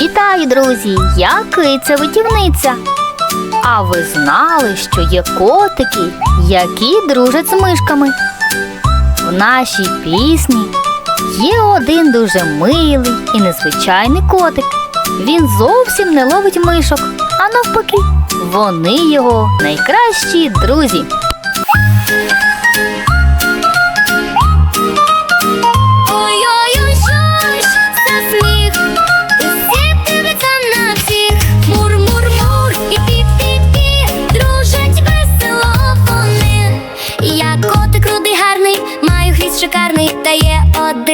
Вітаю, друзі! Я киця витівниця. А ви знали, що є котики, які дружать з мишками? В нашій пісні є один дуже милий і незвичайний котик. Він зовсім не ловить мишок, а навпаки, вони його найкращі друзі.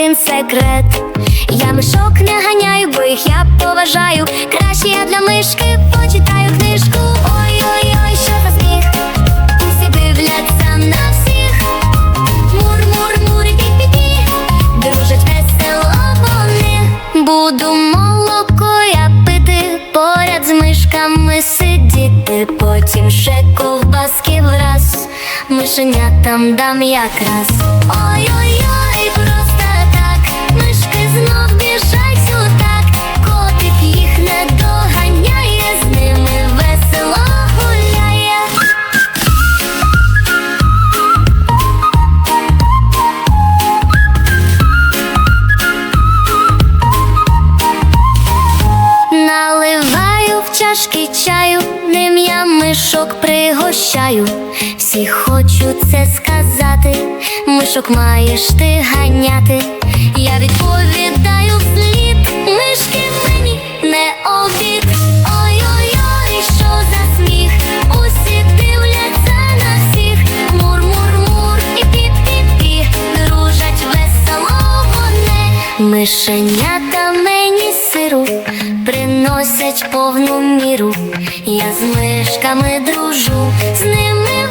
Один секрет. Я мишок не ганяю, бо їх я поважаю. Краще я для мишки почитаю книжку. Ой-ой-ой, що за сміх, усі дивляться на всіх. Мур-мур-мур і пі-пі-пі, дружать весело вони. Буду молоко я пити, поряд з мишками сидіти, потім ще ковбаски враз, мишенятам дам якраз. Ой-ой-ой, чаю, ним я мишок пригощаю. Всі хочу це сказати, мишок маєш ти ганяти. Я відповідаю вслід, мишки мені не обід. Ой-ой-ой, що за сміх, усі дивляться на всіх. Мур-мур-мур і пі-пі-пі, дружать весело вони. Мені сиру приносять повну міру. Я з мишками дружу, з ними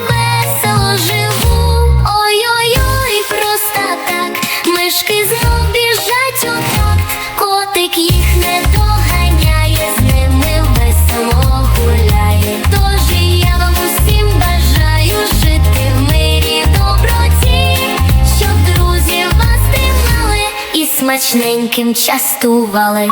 смачненьким частували.